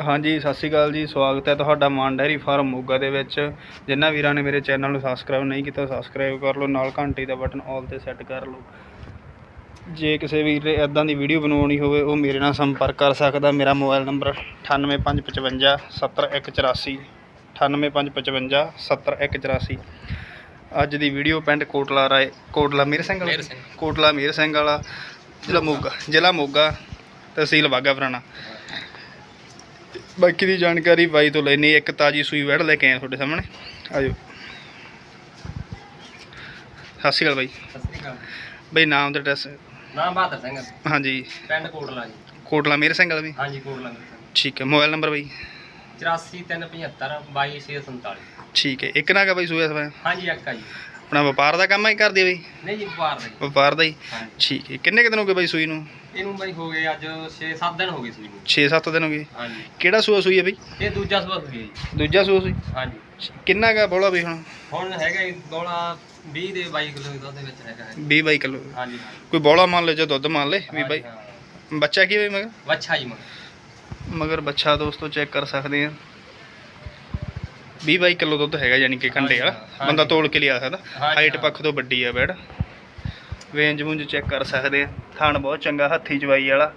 ਹਾਂਜੀ ਸਤਿ ਸ਼੍ਰੀ ਅਕਾਲ ਜੀ ਸਵਾਗਤ ਹੈ ਤੁਹਾਡਾ ਮਾਨ ਡੈਰੀ ਫਾਰਮ ਮੋਗਾ ਦੇ ਵਿੱਚ। ਜਿਨ੍ਹਾਂ ਵੀਰਾਂ ਨੇ ਮੇਰੇ ਚੈਨਲ ਨੂੰ ਸਬਸਕ੍ਰਾਈਬ ਨਹੀਂ ਕੀਤਾ ਸਬਸਕ੍ਰਾਈਬ ਕਰ ਲਓ ਨਾਲ ਘੰਟੀ ਦਾ ਬਟਨ ਆਲ ਤੇ ਸੈੱਟ ਕਰ ਲਓ। ਜੇ ਕਿਸੇ ਵੀਰ ਨੇ ਇਦਾਂ ਦੀ ਵੀਡੀਓ ਬਣਾਉਣੀ ਹੋਵੇ ਉਹ ਮੇਰੇ ਨਾਲ ਸੰਪਰਕ ਕਰ ਸਕਦਾ। ਮੇਰਾ ਮੋਬਾਈਲ ਨੰਬਰ 98555 70184 98555 70184 ਅੱਜ ਦੀ ਵੀਡੀਓ ਪਿੰਡ ਕੋਟਲਾ ਰਾਏ ਕੋਟਲਾ ਮੀਰ ਸਿੰਘ ਵਾਲਾ। ਕੋਟਲਾ ਮੀਰ ਸਿੰਘ ਵਾਲਾ ਜ਼ਿਲ੍ਹਾ ਮੋਗਾ ਜ਼ਿਲ੍ਹਾ ਮੋਗਾ ਤਹਿਸੀਲ ਬਾਗਾ ਪੁਰਾਣਾ। ਬਾਕੀ ਦੀ ਜਾਣਕਾਰੀ ਬਾਈ ਤੋਂ ਲੈਣੀ ਇੱਕ ਤਾਜੀ ਸੂਈ ਵੜ ਲੈ ਕੇ ਆਏ ਤੁਹਾਡੇ ਸਾਹਮਣੇ। ਆਜੋ। ਸਤਿ ਸ਼੍ਰੀ ਅਕਾਲ ਬਾਈ। ਸਤਿ ਸ੍ਰੀ ਅਕਾਲ। ਬਾਈ ਨਾਮ ਤੇ ਐਡਰੈਸ। ਨਾਮ ਬਹਾਦਰ ਸਿੰਘ ਹਾਂਜੀ। ਪਿੰਡ ਕੋਟਲਾ ਜੀ। ਕੋਟਲਾ ਮੀਰ ਸਿੰਘ ਵਾਲਾ ਵੀ? ਹਾਂਜੀ ਕੋਟਲਾ ਠੀਕ ਹੈ। ਮੋਬਾਈਲ ਨੰਬਰ ਬਾਈ? 84375 22647 ਠੀਕ ਹੈ। ਇੱਕ ਨਾ ਕਾ ਬਾਈ ਸੂਆ ਸਵਾ? ਹਾਂਜੀ ਅੱਕਾ ਜੀ। ਆਪਣਾ ਵਪਾਰ ਦਾ ਕੰਮ ਹੀ ਕਰਦੀ ਬਾਈ ਨਹੀਂ ਜੀ ਵਪਾਰ ਦਾ ਜੀ। ਵਪਾਰ ਦਾ ਹੀ? ਹਾਂਜੀ। ਠੀਕ ਹੈ। ਕਿੰਨੇ ਕੁ ਦਿਨ ਹੋ ਗਏ ਬਾਈ ਸੂਈ ਨੂੰ? ਇਹਨੂੰ ਬਾਈ ਹੋ ਗਏ ਅੱਜ 6-7 ਦਿਨ ਹੋ ਗਏ ਸੂਈ ਨੂੰ। 6-7 ਦਿਨ ਹੋ ਗਏ। ਹਾਂਜੀ। ਕਿਹੜਾ ਸੂਆ ਸੂਈ ਹੈ ਬਾਈ? ਇਹ ਦੂਜਾ ਸੂਆ ਸੂਈ ਹੈ ਜੀ। ਦੂਜਾ ਸੂਆ ਸੂਈ? ਹਾਂਜੀ। ਕਿੰਨਾ ਕਾ ਬੋਲਾ ਬਈ ਹੁਣ? ਹੁਣ ਹੈਗਾ ਜੀ ਗੋਲਾ 20 ਦੇ 22 ਕਿਲੋ ਦੇ ਦੁੱਧ ਦੇ ਵਿੱਚ ਹੈਗਾ ਹੈ 20 ਬਾਈ ਕਿਲੋ। ਹਾਂਜੀ ਕੋਈ ਬੋਲਾ ਮੰਨ ਲੈ ਜਾਂ ਦੁੱਧ ਮੰਨ ਲੈ ਵੀ ਬਾਈ। ਹਾਂ। ਬੱਚਾ ਕੀ ਬਈ ਮਗਰ? ਵੱਛਾ ਜੀ ਮਗਰ। ਮਗਰ ਬੱਚਾ ਦੋਸਤੋ ਚੈੱਕ ਕਰ ਸਕਦੇ ਆ 20 22 ਕਿਲੋ ਦੁੱਧ ਹੈਗਾ ਯਾਨੀ ਕਿ ਕੰਡੇ ਵਾਲਾ। ਬੰਦਾ ਤੋਲ ਕੇ ਲਿਆ ਸਕਦਾ। ਹਾਈਟ। ਪੱਖ ਤੋਂ ਵੱਡੀ ਆ ਬੈੜ ਵੇਂਜ ਵੂੰਜ ਚੈੱਕ ਕਰ ਸਕਦੇ ਆ। ਥਾਣ ਬਹੁਤ ਚੰਗਾ ਹੱਥੀ ਚਵਾਈ ਵਾਲਾ।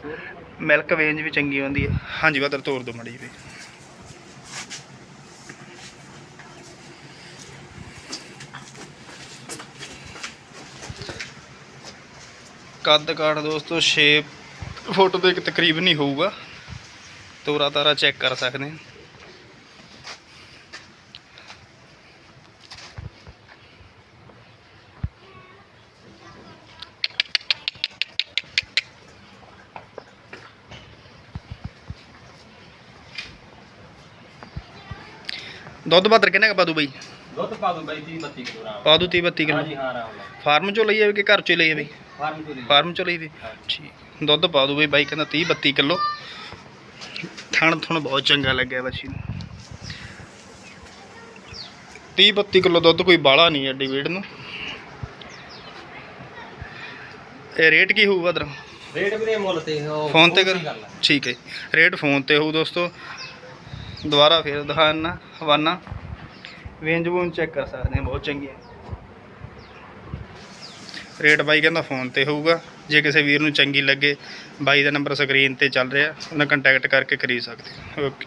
ਮਿਲਕ ਵੇਂਜ ਵੀ ਚੰਗੀ ਹੁੰਦੀ ਹੈ ਹਾਂਜੀ ਬਦਰ ਤੋੜ ਦੋ ਮੜੀ ਵੀ ਕੱਦ ਕਾਠ ਦੋਸਤੋ 6 ਫੁੱਟ ਦੇ ਤਕਰੀਬਨ ਹੀ ਹੋਊਗਾ। ਤੋਰਾ ਤਾਰਾ ਚੈੱਕ ਕਰ ਸਕਦੇ ਹਾਂ ਦੁੱਧ ਬਾਦਰ ਕਿੰਨਾ ਕੁ ਪਾ ਦੂ ਬਈ? ਦੁੱਧ ਪਾ ਦੋ ਬਾਈ 30 32 ਕਿਲੋ ਰਾਮ ਪਾ ਦੂ 30 32 ਕਿਲੋ। ਹਾਂਜੀ ਹਾਂ ਆਰਾਮ ਨਾਲ। ਫਾਰਮ ਚੋਂ ਲਈ ਆਵੇ ਕਿ ਘਰ ਚੋਂ ਲਈ ਆਵੇ ਫਾਰਮ ਤੋਂ ਲਈ ਫਾਰਮ ਚੋਂ ਲਈ ਠੀਕ। ਦੁੱਧ ਪਾ ਦੂ ਬਈ ਬਾਈ ਕਹਿੰਦਾ 30 32 ਕਿਲੋ। ਥਣ ਥਣ ਬਹੁਤ ਚੰਗਾ ਲੱਗਿਆ ਬੱਚੀ ਨੂੰ 30 32 ਕਿਲੋ ਦੁੱਧ ਕੋਈ ਬਾਲਾ ਨਹੀਂ ਐਡੀ ਵੇੜ ਨੂੰ। ਇਹ ਰੇਟ ਕੀ ਹੋਊਗਾ ਦਰ ਰੇਟ ਵੀ ਮੁੱਲ ਤੇ ਫੋਨ ਤੇ ਕਰ। ਠੀਕ ਹੈ ਰੇਟ ਫੋਨ ਤੇ ਹੋਊ ਦੋਸਤੋ। ਦੁਬਾਰਾ ਫੇਰ ਦਿਖਾਣਾ ਹਵਾਨਾ। ਵੇਂਜ ਵੂਨ ਚੈੱਕ ਕਰ ਸਕਦੇ ਹਾਂ, ਬਹੁਤ ਚੰਗੀ ਹੈ ਰੇਟ ਬਾਈ ਕਹਿੰਦਾ ਫੋਨ ਤੇ ਹੋਊਗਾ, ਜੇ ਕਿਸੇ ਵੀਰ ਨੂੰ ਚੰਗੀ ਲੱਗੇ, ਬਾਈ ਦਾ ਨੰਬਰ ਸਕਰੀਨ ਤੇ ਚੱਲ ਰਿਹਾ, ਉਹਨਾਂ ਕੰਟੈਕਟ ਕਰਕੇ ਖਰੀਦ ਸਕਦੇ ਓਕੇ